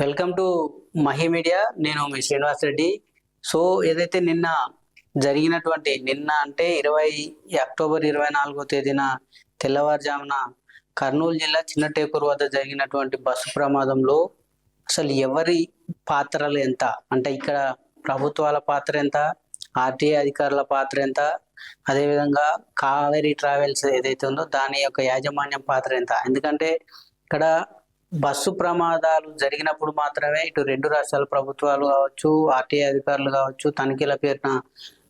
Welcome to Mahi media. నేను మీ Srinivas Reddy. So ఏదైతే నిన్న జరిగినటువంటి నిన్న అంటే ఇరవై అక్టోబర్ ఇరవై నాలుగో తేదీన తెల్లవారుజామున కర్నూలు జిల్లా చిన్నటేకూరు వద్ద జరిగినటువంటి బస్సు ప్రమాదంలో అసలు ఎవరి పాత్రలు ఎంత? అంటే ఇక్కడ ప్రభుత్వాల పాత్ర ఎంత? ఆర్టీఏ అధికారుల పాత్ర ఎంత? అదేవిధంగా కావేరీ ట్రావెల్స్ ఏదైతే ఉందో దాని యొక్క యాజమాన్యం పాత్ర ఎంత? ఎందుకంటే ఇక్కడ బస్సు ప్రమాదాలు జరిగినప్పుడు మాత్రమే ఇటు రెండు రాష్ట్రాల ప్రభుత్వాలు కావచ్చు ఆర్టీఐ అధికారులు కావచ్చు తనిఖీల పేరున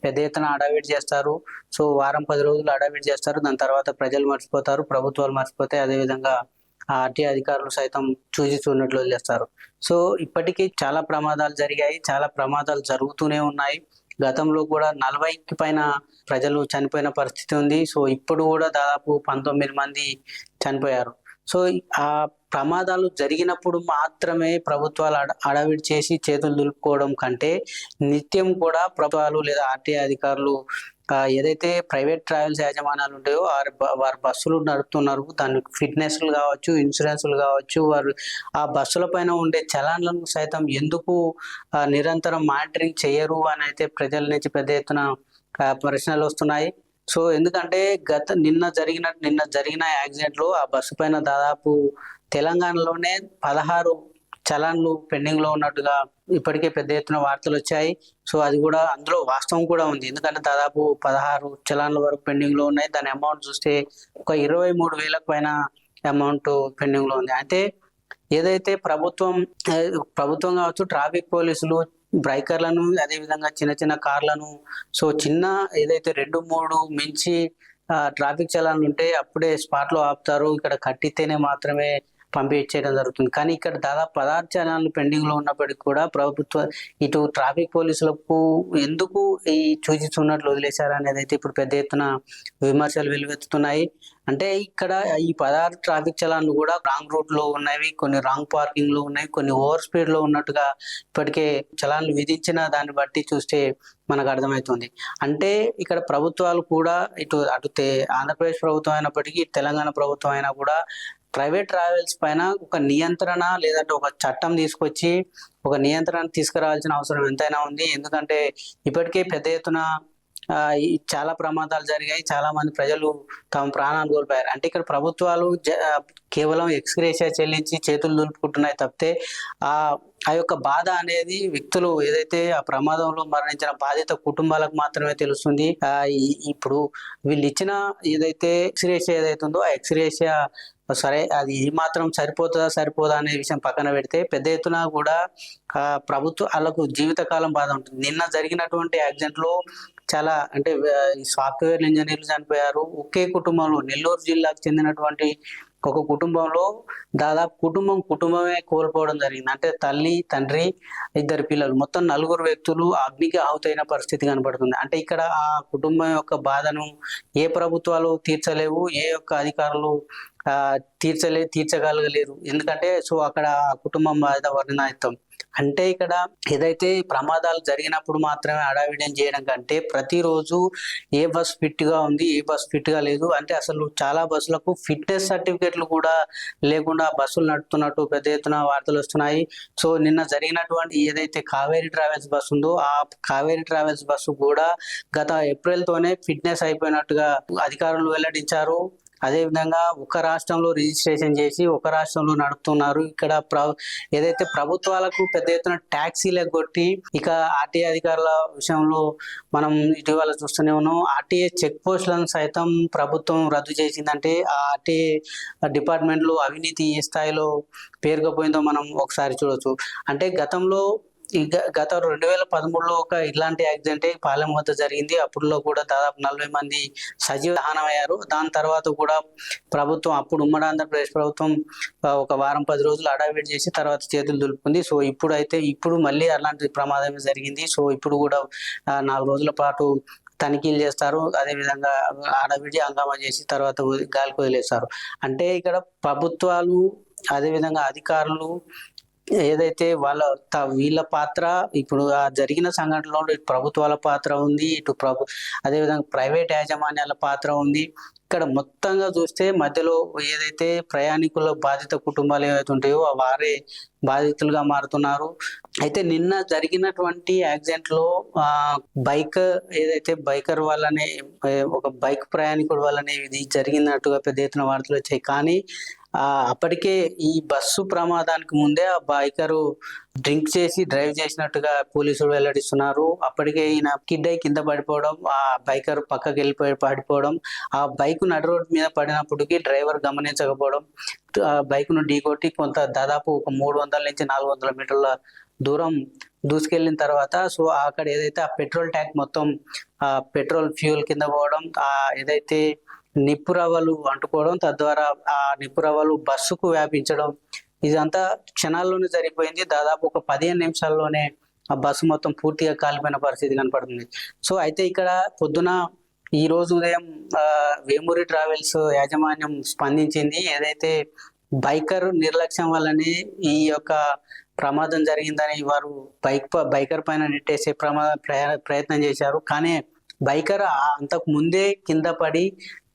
పెద్ద ఎత్తున అడావిడి చేస్తారు. సో వారం పది రోజులు అడావిడి చేస్తారు. దాని తర్వాత ప్రజలు మర్చిపోతారు ప్రభుత్వాలు మర్చిపోతే అదేవిధంగా ఆ అధికారులు సైతం చూసి చూడనట్లు వదిలేస్తారు. సో ఇప్పటికీ చాలా ప్రమాదాలు జరిగాయి. చాలా ప్రమాదాలు జరుగుతూనే ఉన్నాయి. గతంలో కూడా నలభైకి పైన ప్రజలు చనిపోయిన పరిస్థితి ఉంది. సో ఇప్పుడు కూడా దాదాపు పంతొమ్మిది మంది చనిపోయారు. సో ఆ ప్రమాదాలు జరిగినప్పుడు మాత్రమే ప్రభుత్వాలు అడ అడవిడి చేసి చేతులు దులుపుకోవడం కంటే నిత్యం కూడా ప్రభుత్వాలు లేదా ఆర్టీఐ అధికారులు ఏదైతే ప్రైవేట్ ట్రావెల్స్ యాజమాన్యాలు ఉంటాయో వారి వారు వారి బస్సులు నడుపుతున్నారు. దాని ఫిట్నెస్లు కావచ్చు ఇన్సూరెన్స్లు కావచ్చు వారు ఆ బస్సుల పైన ఉండే చలాన్లను సైతం ఎందుకు నిరంతరం మానిటరింగ్ చేయరు అని అయితే ప్రజల నుంచి పెద్ద ఎత్తున ప్రశ్నలు వస్తున్నాయి. సో ఎందుకంటే గత నిన్న జరిగిన నిన్న జరిగిన యాక్సిడెంట్లో ఆ బస్సు పైన దాదాపు తెలంగాణలోనే పదహారు చలాన్లు పెండింగ్లో ఉన్నట్టుగా ఇప్పటికే పెద్ద ఎత్తున వార్తలు వచ్చాయి. సో అది కూడా అందులో వాస్తవం కూడా ఉంది. ఎందుకంటే దాదాపు పదహారు చలాన్ల వరకు పెండింగ్లో ఉన్నాయి. దాని అమౌంట్ చూస్తే ఒక ఇరవై మూడు వేలకు పైన అమౌంట్ పెండింగ్లో ఉంది. అయితే ఏదైతే ప్రభుత్వం ప్రభుత్వం కావచ్చు ట్రాఫిక్ పోలీసులు బ్రైకర్లను అదే విధంగా చిన్న చిన్న కార్లను. సో చిన్న ఏదైతే రెండు మూడు మించి ట్రాఫిక్ చలాన్లు ఉంటే అప్పుడే స్పాట్లో ఆపుతారు. ఇక్కడ కట్టితేనే మాత్రమే పంపించేయడం జరుగుతుంది. కానీ ఇక్కడ దాదాపు పదహారు ఛానళ్ళు పెండింగ్లో ఉన్నప్పటికీ కూడా ప్రభుత్వ ఇటు ట్రాఫిక్ పోలీసులకు ఎందుకు ఈ చూసి వదిలేశారు అనేది అయితే ఇప్పుడు పెద్ద ఎత్తున విమర్శలు వెలువెత్తుతున్నాయి. అంటే ఇక్కడ ఈ పదహారు ట్రాఫిక్ చలాన్లు కూడా రాంగ్ రూట్లో ఉన్నవి కొన్ని రాంగ్ పార్కింగ్లో ఉన్నాయి కొన్ని ఓవర్ స్పీడ్లో ఉన్నట్టుగా ఇప్పటికే చలాన్లు విధించిన దాన్ని బట్టి చూస్తే మనకు అర్థమవుతుంది. అంటే ఇక్కడ ప్రభుత్వాలు కూడా ఇటు అటు ఆంధ్రప్రదేశ్ ప్రభుత్వం అయినప్పటికీ తెలంగాణ ప్రభుత్వం అయినా కూడా ప్రైవేట్ ట్రావెల్స్ పైన ఒక నియంత్రణ లేదంటే ఒక చట్టం తీసుకొచ్చి ఒక నియంత్రణ తీసుకురావాల్సిన అవసరం ఎంతైనా ఉంది. ఎందుకంటే ఇప్పటికే పెద్ద ఎత్తున చాలా ప్రమాదాలు జరిగాయి. చాలా మంది ప్రజలు తమ ప్రాణాలు కోల్పోయారు. అంటే ఇక్కడ ప్రభుత్వాలు జ- కేవలం ఎక్స్గ్రేషియా చెల్లించి చేతులు దులుపుకుంటున్నాయి తప్పితే ఆ ఆ యొక్క బాధ అనేది వ్యక్తులు ఏదైతే ఆ ప్రమాదంలో మరణించిన బాధిత కుటుంబాలకు మాత్రమే తెలుస్తుంది. ఇప్పుడు వీళ్ళు ఇచ్చిన ఏదైతే ఎక్స్గ్రేషియా ఏదైతుందో ఆ ఎక్స్గ్రేషియా సరే అది ఈ మాత్రం సరిపోతుందా సరిపోదా అనే విషయం పక్కన పెడితే పెద్ద ఎత్తున కూడా ఆ, ప్రభుత్వ వాళ్ళకు జీవితకాలం బాధ ఉంటుంది. నిన్న జరిగినటువంటి యాక్సిడెంట్లో చాలా అంటే సాఫ్ట్వేర్ ఇంజనీర్లు చనిపోయారు. ఒకే కుటుంబంలో నెల్లూరు జిల్లాకు చెందినటువంటి ఒక కుటుంబంలో దాదాపు కుటుంబం కుటుంబమే కోల్పోవడం జరిగింది. అంటే తల్లి తండ్రి ఇద్దరు పిల్లలు. మొత్తం నలుగురు వ్యక్తులు అగ్నికి ఆహుతైన పరిస్థితి కనబడుతుంది. అంటే ఇక్కడ ఆ కుటుంబం యొక్క బాధను ఏ ప్రభుత్వాలు తీర్చలేవు ఏ యొక్క అధికారులు తీర్చలే తీర్చగలగలేరు. ఎందుకంటే సో అక్కడ కుటుంబం బాధ వర్ణనాయుతం. అంటే ఇక్కడ ఏదైతే ప్రమాదాలు జరిగినప్పుడు మాత్రమే అడావిడం చేయడం కంటే ప్రతిరోజు ఏ బస్ ఫిట్గా ఉంది ఏ బస్ ఫిట్గా లేదు అంటే అసలు చాలా బస్సులకు ఫిట్నెస్ సర్టిఫికెట్లు కూడా లేకుండా బస్సులు నడుపుతున్నట్టు పెద్ద ఎత్తున వార్తలు వస్తున్నాయి. సో నిన్న జరిగినటువంటి ఏదైతే కావేరీ ట్రావెల్స్ బస్సు ఉందో ఆ కావేరీ ట్రావెల్స్ బస్సు కూడా గత ఏప్రిల్ తోనే ఫిట్నెస్ అయిపోయినట్టుగా అధికారులు వెల్లడించారు. అదే విధంగా ఒక రాష్ట్రంలో రిజిస్ట్రేషన్ చేసి ఒక రాష్ట్రంలో నడుపుతున్నారు. ఇక్కడ ప్ర ఏదైతే ప్రభుత్వాలకు పెద్ద ఎత్తున ట్యాక్సీలు కొట్టి ఇక ఆర్టీఏ అధికారుల విషయంలో మనం ఇటీవల చూస్తూనే ఉన్నాం. ఆర్టీఏ చెక్ పోస్టులను సైతం ప్రభుత్వం రద్దు చేసిందంటే ఆ ఆర్టీఏ డిపార్ట్మెంట్లో అవినీతి ఏ స్థాయిలో పేరుకుపోయిందో మనం ఒకసారి చూడొచ్చు. అంటే గతంలో గత రెండు వేల పదమూడులో ఒక ఇలాంటి యాక్సిడెంట్ పాలెం వద్ద జరిగింది. అప్పుడులో కూడా దాదాపు నలభై మంది సజీవ దహనమయ్యారు. దాని తర్వాత కూడా ప్రభుత్వం అప్పుడు ఉమ్మడి ఆంధ్రప్రదేశ్ ప్రభుత్వం ఒక వారం పది రోజులు అడావిడి చేసి తర్వాత చేతులు దులుపుకుంది. సో ఇప్పుడు అయితే ఇప్పుడు మళ్ళీ అలాంటి ప్రమాదమే జరిగింది. సో ఇప్పుడు కూడా నాలుగు రోజుల పాటు తనిఖీలు చేస్తారు. అదేవిధంగా అడవిడి హంగామా చేసి తర్వాత గాలికి వదిలేస్తారు. అంటే ఇక్కడ ప్రభుత్వాలు అదేవిధంగా అధికారులు ఏదైతే వాళ్ళ త- వీళ్ళ పాత్ర ఇప్పుడు ఆ జరిగిన సంఘటనలో ఇటు ప్రభుత్వాల పాత్ర ఉంది ఇటు ప్రభు అదేవిధంగా ప్రైవేట్ యాజమాన్యాల పాత్ర ఉంది. ఇక్కడ మొత్తంగా చూస్తే మధ్యలో ఏదైతే ప్రయాణికుల బాధిత కుటుంబాలు ఏవైతే ఉంటాయో వారే బాధితులుగా మారుతున్నారు. అయితే నిన్న జరిగినటువంటి యాక్సిడెంట్లో ఆ బైక్ ఏదైతే బైకర్ వల్లనే ఒక బైక్ ప్రయాణికుడు వల్లనే ఇది జరిగినట్టుగా పెద్ద ఎత్తున వార్తలు వచ్చాయి. కానీ అప్పటికే ఈ బస్సు ప్రమాదానికి ముందే ఆ బైకరు డ్రింక్ చేసి డ్రైవ్ చేసినట్టుగా పోలీసులు వెల్లడిస్తున్నారు. అప్పటికే ఈయన కిడ్ అయి కింద పడిపోవడం ఆ బైకర్ పక్కకి వెళ్ళిపోయి పడిపోవడం ఆ బైక్ నడు రోడ్డు మీద పడినప్పటికీ డ్రైవర్ గమనించకపోవడం ఆ బైక్ను ఢీకొట్టి కొంత దాదాపు ఒక మూడు వందల నుంచి నాలుగు వందల మీటర్ల దూరం దూసుకెళ్ళిన తర్వాత సో అక్కడ ఏదైతే ఆ పెట్రోల్ ట్యాంక్ మొత్తం ఆ పెట్రోల్ ఫ్యూల్ కింద పోవడం ఆ ఏదైతే నిప్పు రవ్వలు అంటుకోవడం తద్వారా ఆ నిప్పు రవ్వలు బస్సుకు వ్యాపించడం ఇదంతా క్షణాల్లోనే జరిగిపోయింది. దాదాపు ఒక పదిహేను నిమిషాల్లోనే ఆ బస్సు మొత్తం పూర్తిగా కాలిపోయిన పరిస్థితి కనపడుతుంది. సో అయితే ఇక్కడ పొద్దున ఈ రోజు ఉదయం వేమూరి ట్రావెల్స్ యాజమాన్యం స్పందించింది ఏదైతే బైకర్ నిర్లక్ష్యం వల్లనే ఈ యొక్క ప్రమాదం జరిగిందని వారు బైక్ బైకర్ పైన నెట్టేసే ప్రమాద ప్రయత్నం చేశారు. కానీ బైకర్ అంతకు ముందే కింద పడి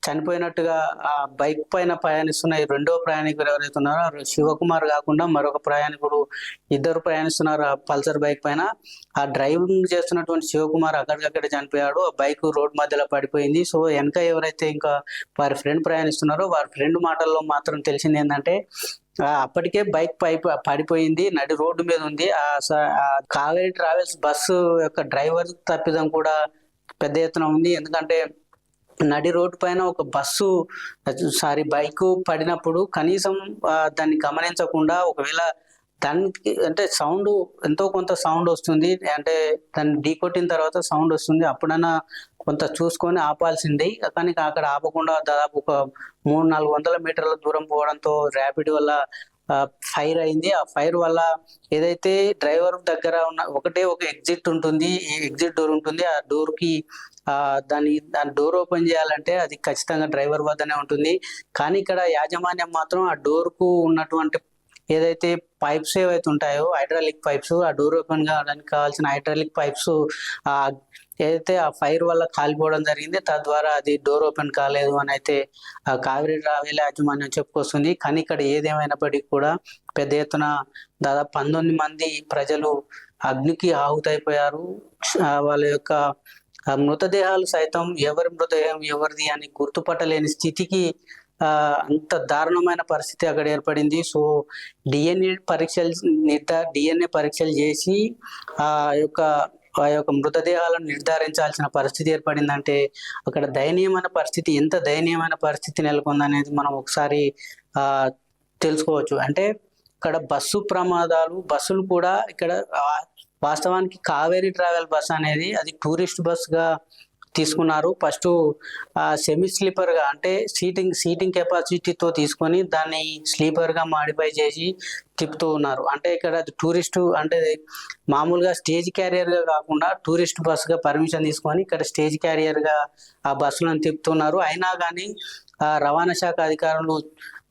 చనిపోయినట్టుగా ఆ బైక్ పైన ప్రయాణిస్తున్న ఈ రెండో ప్రయాణికుడు ఎవరైతే ఉన్నారో శివకుమార్ కాకుండా మరొక ప్రయాణికుడు ఇద్దరు ప్రయాణిస్తున్నారు ఆ పల్సర్ బైక్ పైన. ఆ డ్రైవింగ్ చేస్తున్నటువంటి శివకుమార్ అక్కడికక్కడ చనిపోయాడు. ఆ బైక్ రోడ్ మధ్యలో పడిపోయింది. సో వెనక ఎవరైతే ఇంకా వారి ఫ్రెండ్ ప్రయాణిస్తున్నారో వారి ఫ్రెండ్ మాటల్లో మాత్రం తెలిసింది ఏంటంటే ఆ, అప్పటికే బైక్ పై పడిపోయింది. నడి రోడ్డు మీద ఉంది. ఆ స- ఆ కావేరి ట్రావెల్స్ బస్సు యొక్క డ్రైవర్ తప్పిదం కూడా పెద్ద ఎత్తున ఉంది. ఎందుకంటే నడి రోడ్డు పైన ఒక బస్సు సారీ బైక్ పడినప్పుడు కనీసం దాన్ని గమనించకుండా ఒకవేళ దానికి అంటే సౌండ్ ఎంతో కొంత సౌండ్ వస్తుంది. అంటే దాన్ని ఢీకొట్టిన తర్వాత సౌండ్ వస్తుంది. అప్పుడన్నా కొంత చూసుకొని ఆపాల్సింది. కానీ అక్కడ ఆపకుండా దాదాపు ఒక మూడు నాలుగు వందల మీటర్ల దూరం పోవడంతో ర్యాపిడ్ వల్ల ఫైర్ అయింది. ఆ ఫైర్ వల్ల ఏదైతే డ్రైవర్ దగ్గర ఉన్న ఒకటే ఒక ఎగ్జిట్ ఉంటుంది ఈ ఎగ్జిట్ డోర్ ఉంటుంది. ఆ డోర్కి ఆ దాని దాని డోర్ ఓపెన్ చేయాలంటే అది ఖచ్చితంగా డ్రైవర్ వద్దనే ఉంటుంది. కానీ ఇక్కడ యాజమాన్యం మాత్రం ఆ డోర్కు ఉన్నటువంటి ఏదైతే పైప్స్ ఏవైతే ఉంటాయో హైడ్రాలిక్ పైప్స్ ఆ డోర్ ఓపెన్ కావడానికి కావాల్సిన హైడ్రాలిక్ పైప్స్ ఆ ఏదైతే ఆ ఫైర్ వల్ల కాలిపోవడం జరిగింది తద్వారా అది డోర్ ఓపెన్ కాలేదు అని అయితే ఆ కావిరి రావేల యాజమాన్యం చెప్పుకొస్తుంది. కానీ ఇక్కడ ఏదేమైనప్పటికీ కూడా పెద్ద ఎత్తున దాదాపు పంతొమ్మిది మంది ప్రజలు అగ్నికి ఆహుతైపోయారు. వాళ్ళ యొక్క మృతదేహాలు సైతం ఎవరి మృతదేహం ఎవరిది అని గుర్తుపట్టలేని స్థితికి అంత దారుణమైన పరిస్థితి అక్కడ ఏర్పడింది. సో డిఎన్ఏ పరీక్షలు నిర్ధా డిఎన్ఏ పరీక్షలు చేసి ఆ యొక్క ఆ యొక్క మృతదేహాలను నిర్ధారించాల్సిన పరిస్థితి ఏర్పడిందంటే అక్కడ దయనీయమైన పరిస్థితి ఎంత దయనీయమైన పరిస్థితి నెలకొందనేది మనం ఒకసారి తెలుసుకోవచ్చు. అంటే ఇక్కడ బస్సు ప్రమాదాలు బస్సులు కూడా ఇక్కడ వాస్తవానికి కావేరీ ట్రావెల్ బస్ అనేది అది టూరిస్ట్ బస్గా తీసుకున్నారు. ఫస్ట్ సెమీ స్లీపర్గా అంటే సీటింగ్ సీటింగ్ కెపాసిటీతో తీసుకొని దాన్ని స్లీపర్గా మాడిఫై చేసి తిప్పుతూ ఉన్నారు. అంటే ఇక్కడ టూరిస్ట్ అంటే మామూలుగా స్టేజ్ క్యారియర్గా కాకుండా టూరిస్ట్ బస్సుగా పర్మిషన్ తీసుకొని ఇక్కడ స్టేజ్ క్యారియర్గా ఆ బస్సులను తిప్పుతున్నారు. అయినా కానీ ఆ రవాణా శాఖ అధికారులు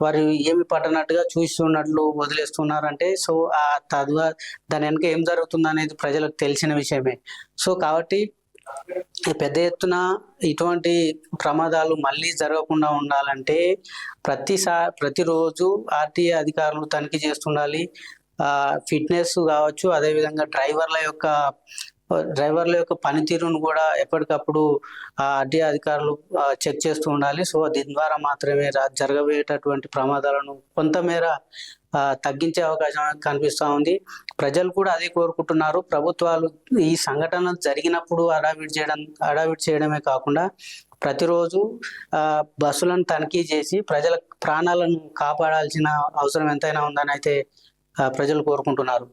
వారు ఏమి పట్టనట్టుగా చూస్తున్నట్లు వదిలేస్తున్నారంటే సో ఆ తద్వా దాని వెనక ఏం జరుగుతుంది అనేది ప్రజలకు తెలిసిన విషయమే. సో కాబట్టి పెద్ద ఎత్తున ఇటువంటి ప్రమాదాలు మళ్ళీ జరగకుండా ఉండాలంటే ప్రతిసారి ప్రతిరోజు ఆర్టీఏ అధికారులు తనిఖీ చేస్తుండాలి. ఫిట్నెస్ కావచ్చు అదేవిధంగా డ్రైవర్ల యొక్క డ్రైవర్ల యొక్క పనితీరును కూడా ఎప్పటికప్పుడు ఆ ఆర్టీఏ అధికారులు చెక్ చేస్తూ ఉండాలి. సో దీని ద్వారా మాత్రమే రా- జరగబోయేటటువంటి ప్రమాదాలను కొంతమేర తగ్గించే అవకాశం కనిపిస్తా ఉంది. ప్రజలు కూడా అదే కోరుకుంటున్నారు. ప్రభుత్వాలు ఈ సంఘటన జరిగినప్పుడు అడావిడి చేయడం అడావిడి చేయడమే కాకుండా ప్రతిరోజు ఆ, బస్సులను తనిఖీ చేసి ప్రజల ప్రాణాలను కాపాడాల్సిన అవసరం ఎంతైనా ఉందని అయితే ప్రజలు కోరుకుంటున్నారు.